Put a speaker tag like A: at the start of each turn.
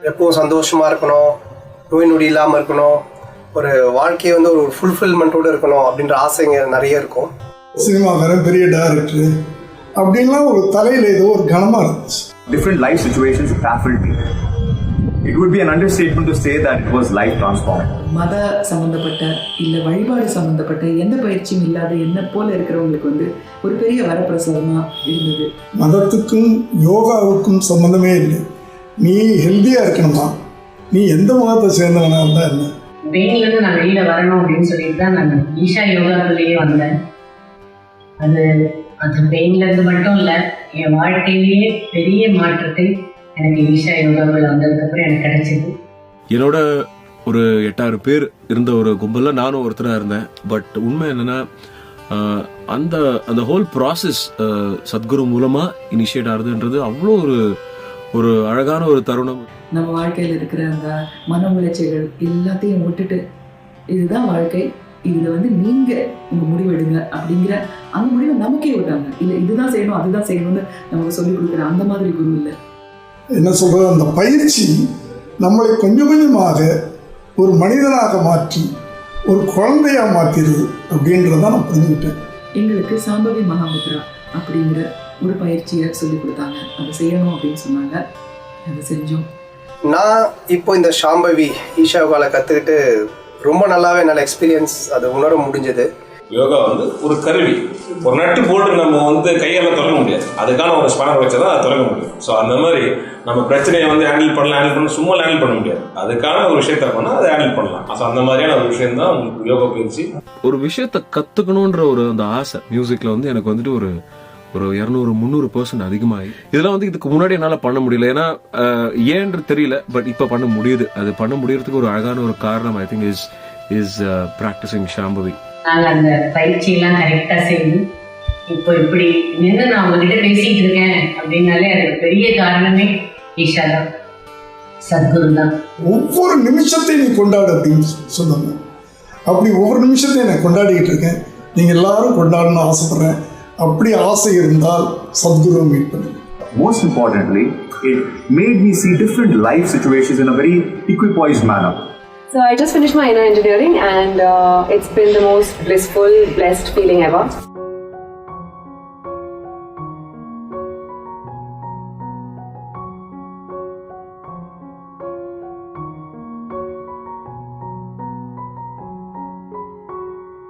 A: எப்பவும் சந்தோஷமா இருக்கணும் நோய் நொடி இல்லாமல் இருக்கணும் ஒரு வாழ்க்கையை வந்து ஒரு ஃபுல்ஃபில்மெண்ட்டோடு இருக்கணும் அப்படின்ற ஆசைங்க நிறைய இருக்கும்
B: சினிமாக்காரன் பெரிய டைரக்டர் அப்படின்லாம் ஒரு தலையில் ஏதோ ஒரு கனமாக இருந்துச்சு
C: different life situations baffled me. It would be an understatement to say that it was life transforming.
D: மத சம்பந்தப்பட்ட இல்லை வழிபாடு சம்பந்தப்பட்ட எந்த பயிற்சியும் இல்லாத என்ன போல இருக்கிறவங்களுக்கு வந்து ஒரு பெரிய வரப்பிரசாதமாக இருந்தது
B: மதத்துக்கும் யோகாவுக்கும் சம்மந்தமே இல்லை நீ ஹெல்த்தியாக இருக்கணுமா? நீ எந்த மதத்தை சேர்ந்தவனாக இருந்தால் என்ன?
E: பெயின்லேருந்து நான் வெளியில் வரணும் அப்படின்னு சொல்லிட்டு தான் நான் ஈஷா யோகாக்குள்ளேயே வந்தேன். அது அது பெயின்லேருந்து மட்டும் இல்லை என் வாழ்க்கையிலேயே பெரிய மாற்றத்தை எனக்கு ஈஷா யோகாவில் வந்ததுக்கப்புறம் எனக்கு கிடைச்சிது.
F: என்னோட ஒரு எட்டாயிரம் பேர் இருந்த ஒரு கும்பல்ல நானும் ஒருத்தராக இருந்தேன். பட் உண்மை என்னன்னா அந்த அந்த ஹோல் ப்ராசஸ் சத்குரு மூலமா இனிஷியேட் ஆகுதுன்றது அவ்வளோ ஒரு ஒரு அழகான ஒரு தருணம்.
D: நம்ம வாழ்க்கையில் இருக்கிற அந்த மன உளைச்சல்கள் எல்லாத்தையும் விட்டுட்டு இதுதான் வாழ்க்கை. இதில் வந்து நீங்கள் உங்கள் முடிவெடுங்க அப்படிங்கிற அந்த முடிவை நமக்கே விட்டாங்க. இல்லை இதுதான் செய்யணும் அதுதான் செய்யணும்னு நமக்கு சொல்லிக் கொடுக்குற அந்த மாதிரி குரு இல்லை.
B: என்ன சொல்கிறது அந்த பயிற்சி நம்மளை கொஞ்சம் கொஞ்சமாக ஒரு மனிதனாக மாற்றி ஒரு குழந்தையாக மாற்றிடுது அப்படின்றத நான் புரிஞ்சுக்கிட்டேன்.
D: எங்களுக்கு சாம்பவி மகாமுத்ரா அப்படிங்கிற ஒரு பயிற்சியை சொல்லி கொடுத்தாங்க. அதை செய்யணும் அப்படின்னு சொன்னாங்க. அதை செஞ்சோம்.
A: நான் இப்போ இந்த ஷாம்பவி ஈஷா யோகாவில் கற்றுக்கிட்டு ரொம்ப நல்லாவே நல்ல எக்ஸ்பீரியன்ஸ் அதை உணர முடிஞ்சது.
G: யோகா வந்து ஒரு கருவி. ஒரு நட்டு போட்டு நம்ம வந்து கையால் திறக்க முடியாது. அதுக்கான ஒரு ஸ்பானர் வச்சா தான் அதை திறக்க முடியும். ஸோ அந்த மாதிரி நம்ம பிரச்சனையை வந்து ஹேண்டில் பண்ணலாம் ஹேண்டில் பண்ண சும்மா ஹேண்டில் பண்ண முடியாது. அதுக்கான ஒரு விஷயத்த பண்ணால் அதை ஹேண்டில் பண்ணலாம். ஸோ அந்த மாதிரியான ஒரு விஷயம் தான் யோகா பயிற்சி.
F: ஒரு விஷயத்த கத்துக்கணுன்ற ஒரு அந்த ஆசை மியூசிக்ல வந்து எனக்கு வந்துட்டு ஒரு ஒரு இரநூறு முந்நூறு பர்சன்ட் அதிகமாகி இதெல்லாம் வந்து இதுக்கு முன்னாடி என்னால் பண்ண முடியல. ஏன்னா ஏன்று தெரியல பட் இப்போ பண்ண முடியுது. அது பண்ண முடியறதுக்கு ஒரு அழகான ஒரு காரணம் I think is is practicing Shambhavi
E: நாங்கள் அந்த பயிற்சியெல்லாம் கரெக்டாக செய்து இப்போ இப்படி நின்று நான் உங்ககிட்ட பேசிட்டு இருக்கேன் அப்படின்னாலே அதுக்கு பெரிய காரணமே ஈஷா தான். சத்குரு தான்.
B: ஒவ்வொரு நிமிஷத்தையும் நீ கொண்டாடு அப்படின்னு சொல்லுங்க அப்படி ஒவ்வொரு நிமிஷத்தையும் நான் கொண்டாடிக்கிட்டு இருக்கேன். நீங்கள் எல்லாரும் கொண்டாடணும்னு ஆசைப்பட்றேன். அப்படி ஆசை இருந்தால் சத்குருவை மீட் பண்ணுங்க
C: Most importantly, it made me see different life situations in a very equipoised manner.
H: So I just finished my inner engineering and uh, it's been the most blissful, blessed feeling ever.